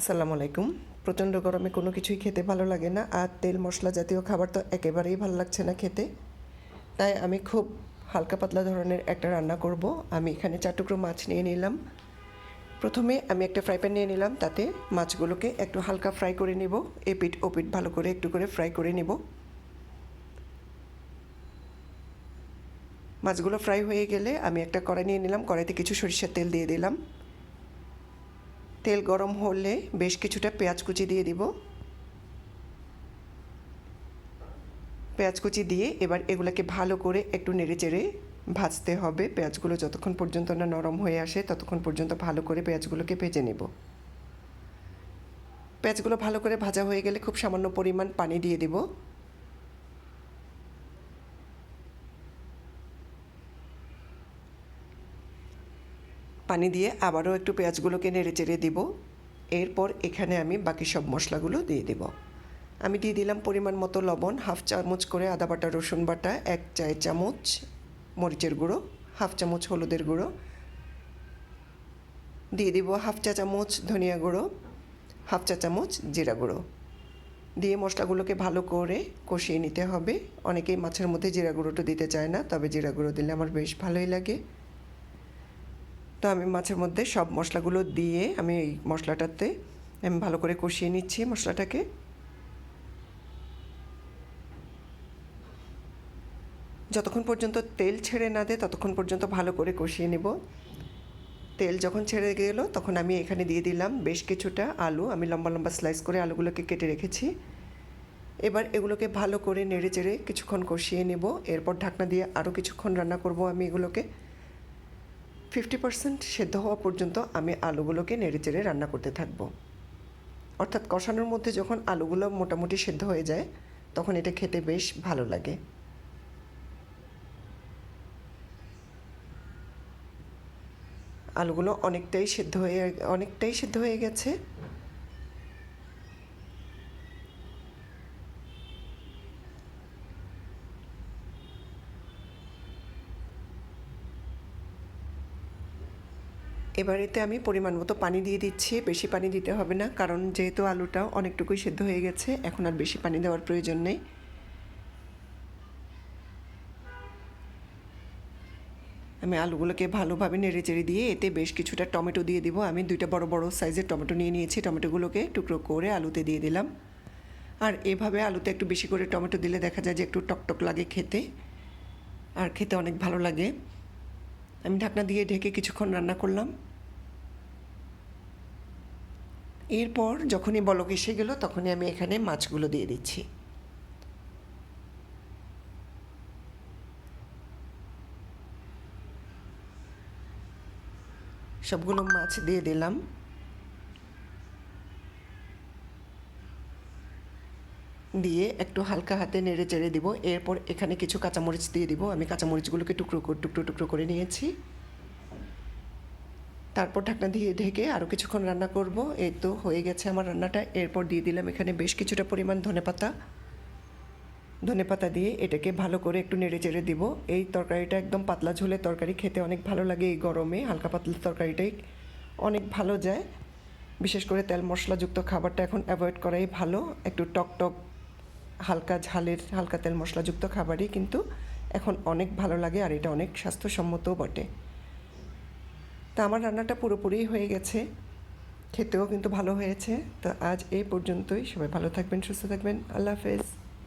আসসালামু আলাইকুম। প্রচণ্ড গরমে কোনো কিছুই খেতে ভালো লাগে না আর তেল মশলা জাতীয় খাবার তো একেবারেই ভালো লাগছে না খেতে। তাই আমি খুব হালকা পাতলা ধরনের একটা রান্না করব। আমি এখানে চার টুকরো মাছ নিয়ে নিলাম। প্রথমে আমি একটা ফ্রাই প্যান নিয়ে নিলাম, তাতে মাছগুলোকে একটু হালকা ফ্রাই করে নেব। এপিট ওপিট ভালো করে একটু করে ফ্রাই করে নেব। মাছগুলো ফ্রাই হয়ে গেলে আমি একটা কড়াই নিয়ে নিলাম। কড়াইতে কিছু সরিষার তেল দিয়ে দিলাম। তেল গরম হলে বেশ কিছুটা পেঁয়াজ কুচি দিয়ে দিব। পেঁয়াজ কুচি দিয়ে এবার এগুলোকে ভালো করে একটু নেড়ে চেড়ে ভাজতে হবে। পেঁয়াজগুলো যতক্ষণ পর্যন্ত না নরম হয়ে আসে ততক্ষণ পর্যন্ত ভালো করে পেঁয়াজগুলোকে ভেজে নেব। পেঁয়াজগুলো ভালো করে ভাজা হয়ে গেলে খুব সামান্য পরিমাণ পানি দিয়ে দিব। পানি দিয়ে আবারও একটু পেঁয়াজগুলোকে নেড়ে চেড়ে দিব। এরপর এখানে আমি বাকি সব মশলাগুলো দিয়ে দেব। আমি দিয়ে দিলাম পরিমাণ মতো লবণ, হাফ চামচ করে আদা বাটা, রসুন বাটা, এক চায় চামচ মরিচের গুঁড়ো, হাফ চামচ হলুদের গুঁড়ো। দিয়ে দিব হাফ চা চামচ ধনিয়া গুঁড়ো, হাফ চা চামচ জিরা গুঁড়ো। দিয়ে মশলাগুলোকে ভালো করে কষিয়ে নিতে হবে। অনেকেই মাছের মধ্যে জিরা গুঁড়োটা দিতে চায় না, তবে জিরা গুঁড়ো দিলে আমার বেশ ভালোই লাগে। তো আমি মাছের মধ্যে সব মশলাগুলো দিয়ে আমি এই মশলাটাতে আমি ভালো করে কষিয়ে নিচ্ছি মশলাটাকে। যতক্ষণ পর্যন্ত তেল ছেড়ে না দেয় ততক্ষণ পর্যন্ত ভালো করে কষিয়ে নেব। তেল যখন ছেড়ে গেল তখন আমি এখানে দিয়ে দিলাম বেশ কিছুটা আলু। আমি লম্বা লম্বা স্লাইস করে আলুগুলোকে কেটে রেখেছি। এবার এগুলোকে ভালো করে নেড়ে চেড়ে কিছুক্ষণ কষিয়ে নেব। এরপর ঢাকনা দিয়ে আরও কিছুক্ষণ রান্না করব আমি এগুলোকে। ফিফটি পার্সেন্ট সেদ্ধ হওয়া পর্যন্ত আমি আলুগুলোকে নেড়েচেড়ে রান্না করতে থাকব। অর্থাৎ কষানোর মধ্যে যখন আলুগুলো মোটামুটি সেদ্ধ হয়ে যায়, তখন এটা খেতে বেশ ভালো লাগে। আলুগুলো অনেকটাই সেদ্ধ হয়ে, অনেকটাই সেদ্ধ হয়ে গেছে। এবারেতে আমি পরিমাণ মতো পানি দিয়ে দিচ্ছি, বেশি পানি দিতে হবে না, কারণ যেহেতু আলুটা অনেকটুকুই সেদ্ধ হয়ে গেছে, এখন আর বেশি পানি দেওয়ার প্রয়োজন নেই। আমি আলুগুলোকে ভালোভাবে নেড়ে চেড়ে দিয়ে এতে বেশ কিছুটা টমেটো দিয়ে দিব। আমি দুইটা বড় বড় সাইজের টমেটো নিয়ে নিয়েছি, টমেটোগুলোকে টুকরো করে আলুতে দিয়ে দিলাম। আর এভাবে আলুতে একটু বেশি করে টমেটো দিলে দেখা যায় যে একটু টকটক লাগে খেতে, আর খেতে অনেক ভালো লাগে। আমি ঢাকনা দিয়ে ঢেকে কিছুক্ষণ রান্না করলাম। এরপর যখনই বলক এসে গেল, তখনই আমি এখানে মাছগুলো দিয়ে দিচ্ছি। সবগুলো মাছ দিয়ে দিলাম। দিয়ে একটু হালকা হাতে নেড়ে চেড়ে দিব। এরপর এখানে কিছু কাঁচামরিচ দিয়ে দিব। আমি কাঁচামরিচগুলোকে টুকরো টুকরো টুকরো করে নিয়েছি। তারপর ঢাকনা দিয়ে ঢেকে আরও কিছুক্ষণ রান্না করব। এই তো হয়ে গেছে আমার রান্নাটা। এরপর দিয়ে দিলাম এখানে বেশ কিছুটা পরিমাণ ধনেপাতা ধনেপাতা দিয়ে এটাকে ভালো করে একটু নেড়ে চেড়ে দিব। এই তরকারিটা একদম পাতলা ঝোলে তরকারি, খেতে অনেক ভালো লাগে এই গরমে। হালকা পাতলা তরকারিটাই অনেক ভালো যায়। বিশেষ করে তেল মশলাযুক্ত খাবারটা এখন অ্যাভয়েড করাই ভালো। একটু টক টক হালকা ঝালের, হালকা তেল মশলাযুক্ত খাবারই কিন্তু এখন অনেক ভালো লাগে আর এটা অনেক স্বাস্থ্যসম্মতও বটে। তা আমার রান্নাটা পুরোপুরি হয়ে গেছে। খেতেও কিন্তু ভালো হয়েছে। তো আজ এই পর্যন্তই। সবাই ভালো থাকবেন, সুস্থ থাকবেন। আল্লাহ হাফেজ।